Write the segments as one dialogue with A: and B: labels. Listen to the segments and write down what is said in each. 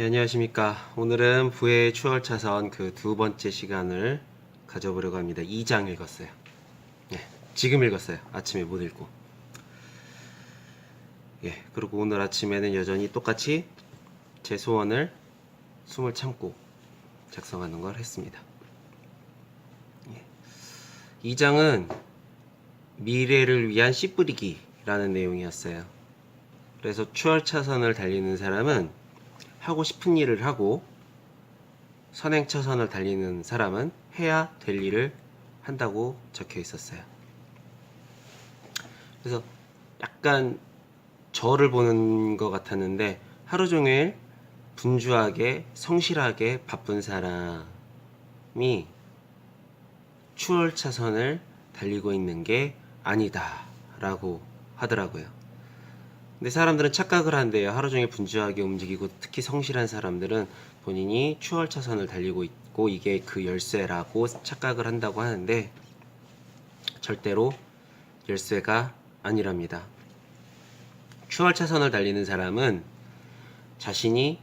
A: 예, 안녕하십니까. 오늘은 부의 추월 차선 그 두 번째 시간을 가져보려고 합니다. 2장 읽었어요. 예, 지금 읽었어요. 아침에 못 읽고. 예, 그리고 오늘 아침에는 여전히 똑같이 제 소원을 숨을 참고 작성하는 걸 했습니다. 예. 2장은 미래를 위한 씨 뿌리기라는 내용이었어요. 그래서 추월 차선을 달리는 사람은 하고 싶은 일을 하고 선행 차선을 달리는 사람은 해야 될 일을 한다고 적혀 있었어요. 그래서 약간 저를 보는 것 같았는데 하루 종일 분주하게 성실하게 바쁜 사람이 추월 차선을 달리고 있는 게 아니다라고 하더라고요. 근데 사람들은 착각을 한대요. 하루 종일 분주하게 움직이고 특히 성실한 사람들은 본인이 추월 차선을 달리고 있고 이게 그 열쇠라고 착각을 한다고 하는데 절대로 열쇠가 아니랍니다. 추월 차선을 달리는 사람은 자신이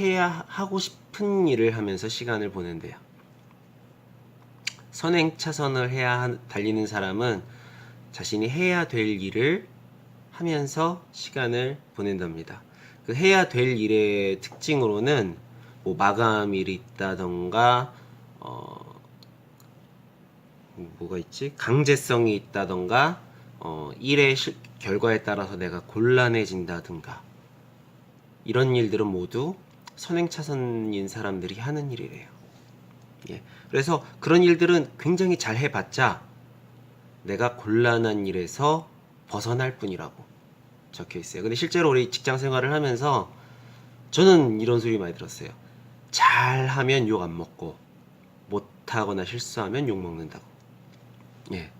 A: 해야 하고 싶은 일을 하면서 시간을 보낸대요. 선행 차선을 해야 한- 달리는 사람은 자신이 해야 될 일을 하면서 시간을 보낸답니다. 그 해야 될 일의 특징으로는 뭐 마감일이 있다던가 어 뭐가 있지 강제성이 있다던가 어 일의 실- 결과에 따라서 내가 곤란해진다든가 이런 일들은 모두 선행차선인 사람들이 하는 일이래요. 예. 그래서 그런 일들은 굉장히 잘 해봤자 내가 곤란한 일에서 벗어날 뿐이라고 적혀 있어요. 근데 실제로 우리 직장 생활을 하면서 저는 이런 소리 많이 들었어요. 잘하면 욕 안 먹고 못하거나 실수하면 욕 먹는다고. 예.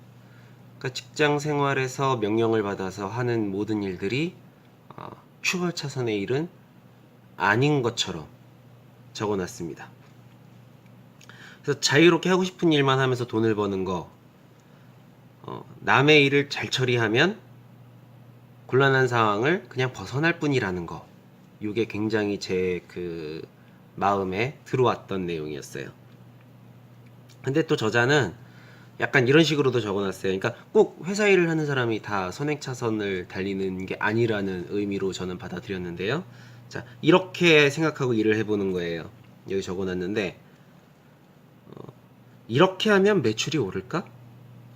A: 그러니까 직장 생활에서 명령을 받아서 하는 모든 일들이 어, 추월 차선의 일은 아닌 것처럼 적어놨습니다. 그래서 자유롭게 하고 싶은 일만 하면서 돈을 버는 거, 어, 남의 일을 잘 처리하면 곤란한 상황을 그냥 벗어날 뿐이라는 거. 이게 굉장히 제 그 마음에 들어왔던 내용이었어요. 근데 또 저자는 약간 이런 식으로도 적어놨어요. 그러니까 꼭 회사 일을 하는 사람이 다 선행차선을 달리는 게 아니라는 의미로 저는 받아들였는데요. 자, 이렇게 생각하고 일을 해보는 거예요. 여기 적어놨는데, 어, 이렇게 하면 매출이 오를까?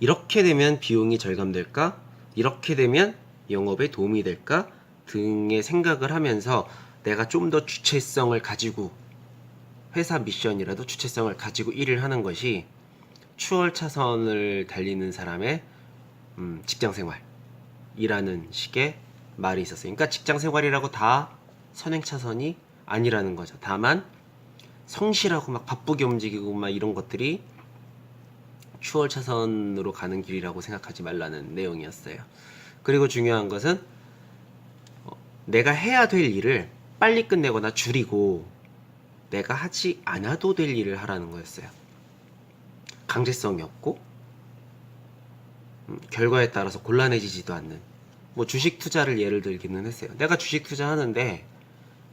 A: 이렇게 되면 비용이 절감될까? 이렇게 되면 영업에 도움이 될까? 등의 생각을 하면서 내가 좀 더 주체성을 가지고 회사 미션이라도 주체성을 가지고 일을 하는 것이 추월 차선을 달리는 사람의 음, 직장 생활이라는 식의 말이 있었어요. 그러니까 직장 생활이라고 다 선행 차선이 아니라는 거죠. 다만 성실하고 막 바쁘게 움직이고 막 이런 것들이 추월 차선으로 가는 길이라고 생각하지 말라는 내용이었어요. 그리고 중요한 것은 어, 내가 해야 될 일을 빨리 끝내거나 줄이고 내가 하지 않아도 될 일을 하라는 거였어요. 강제성이 없고 음, 결과에 따라서 곤란해지지도 않는 뭐 주식 투자를 예를 들기는 했어요. 내가 주식 투자하는데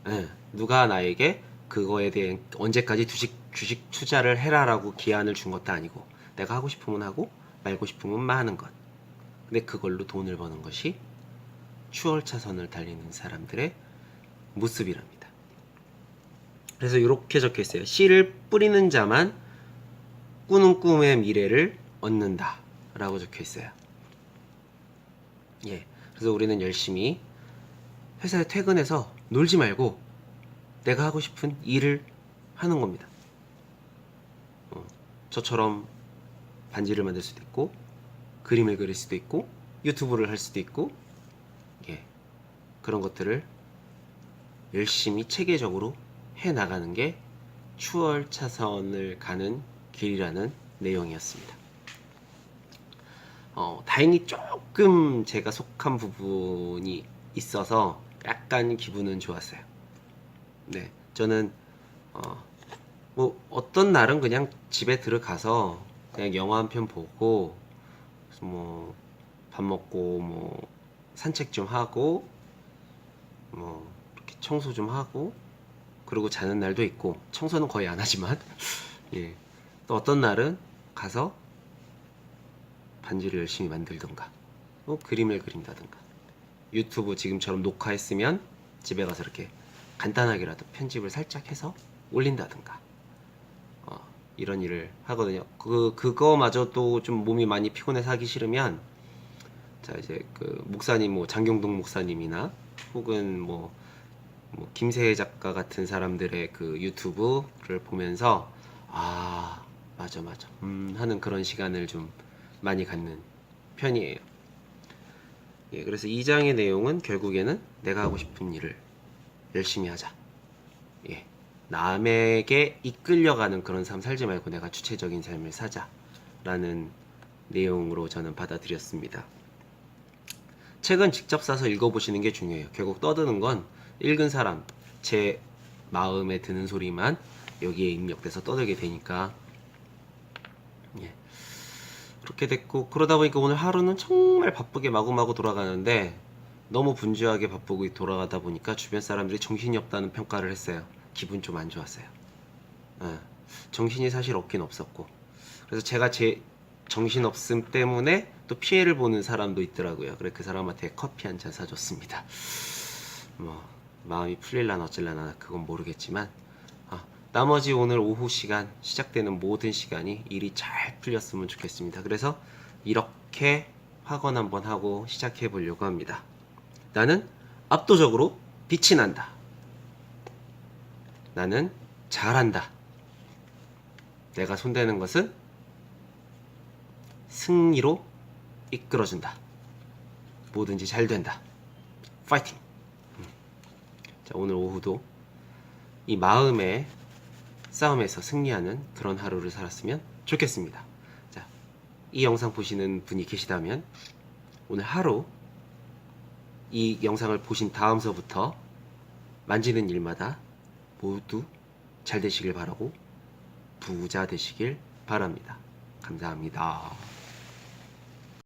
A: 예, 누가 나에게 그거에 대해 언제까지 주식 주식 투자를 해라라고 기한을 준 것도 아니고 내가 하고 싶으면 하고 말고 싶으면 마는 것. 근데 그걸로 돈을 버는 것이 추월 차선을 달리는 사람들의 모습이랍니다. 그래서 이렇게 적혀 있어요. 씨를 뿌리는 자만 꾸는 꿈의 미래를 얻는다 라고 적혀 있어요. 예. 그래서 우리는 열심히 회사에 퇴근해서 놀지 말고 내가 하고 싶은 일을 하는 겁니다. 어, 저처럼 반지를 만들 수도 있고 그림을 그릴 수도 있고 유튜브를 할 수도 있고 예. 그런 것들을 열심히 체계적으로 해 나가는 게 추월 차선을 가는 길이라는 내용이었습니다. 어, 다행히 조금 제가 속한 부분이 있어서 약간 기분은 좋았어요. 네, 저는 어, 뭐 어떤 날은 그냥 집에 들어가서 그냥 영화 한 편 보고 뭐 밥 먹고 뭐 산책 좀 하고 뭐 이렇게 청소 좀 하고 그리고 자는 날도 있고 청소는 거의 안 하지만 예. 또 어떤 날은 가서 반지를 열심히 만들던가 또 그림을 그린다든가 유튜브 지금처럼 녹화했으면 집에 가서 이렇게 간단하게라도 편집을 살짝 해서 올린다든가 어, 이런 일을 하거든요. 그 그거마저도 좀 몸이 많이 피곤해서 하기 싫으면 자 이제 그 목사님 뭐 장경동 목사님이나 혹은 뭐, 뭐 김세혜 작가 같은 사람들의 그 유튜브를 보면서 아 맞아 맞아 음 하는 그런 시간을 좀 많이 갖는 편이에요. 예, 그래서 이 장의 내용은 결국에는 내가 하고 싶은 일을 열심히 하자. 예, 남에게 이끌려가는 그런 삶 살지 말고 내가 주체적인 삶을 사자라는 내용으로 저는 받아들였습니다. 책은 직접 사서 읽어보시는 게 중요해요. 결국 떠드는 건 읽은 사람, 제 마음에 드는 소리만 여기에 입력돼서 떠들게 되니까 예. 그렇게 됐고 그러다 보니까 오늘 하루는 정말 바쁘게 마구마구 돌아가는데 너무 분주하게 바쁘고 돌아가다 보니까 주변 사람들이 정신이 없다는 평가를 했어요. 기분 좀 안 좋았어요. 예. 정신이 사실 없긴 없었고 그래서 제가 제 정신 없음 때문에 또 피해를 보는 사람도 있더라고요. 그래 그 사람한테 커피 한 잔 사줬습니다. 뭐 마음이 풀릴라나 어쩔라나 그건 모르겠지만 아, 나머지 오늘 오후 시간 시작되는 모든 시간이 일이 잘 풀렸으면 좋겠습니다. 그래서 이렇게 확언 한번 하고 시작해 보려고 합니다. 나는 압도적으로 빛이 난다. 나는 잘한다. 내가 손대는 것은 승리로 이끌어준다. 뭐든지 잘 된다. 파이팅! 음. 자, 오늘 오후도 이 마음의 싸움에서 승리하는 그런 하루를 살았으면 좋겠습니다. 자, 이 영상 보시는 분이 계시다면 오늘 하루 이 영상을 보신 다음서부터 만지는 일마다 모두 잘 되시길 바라고 부자 되시길 바랍니다. 감사합니다.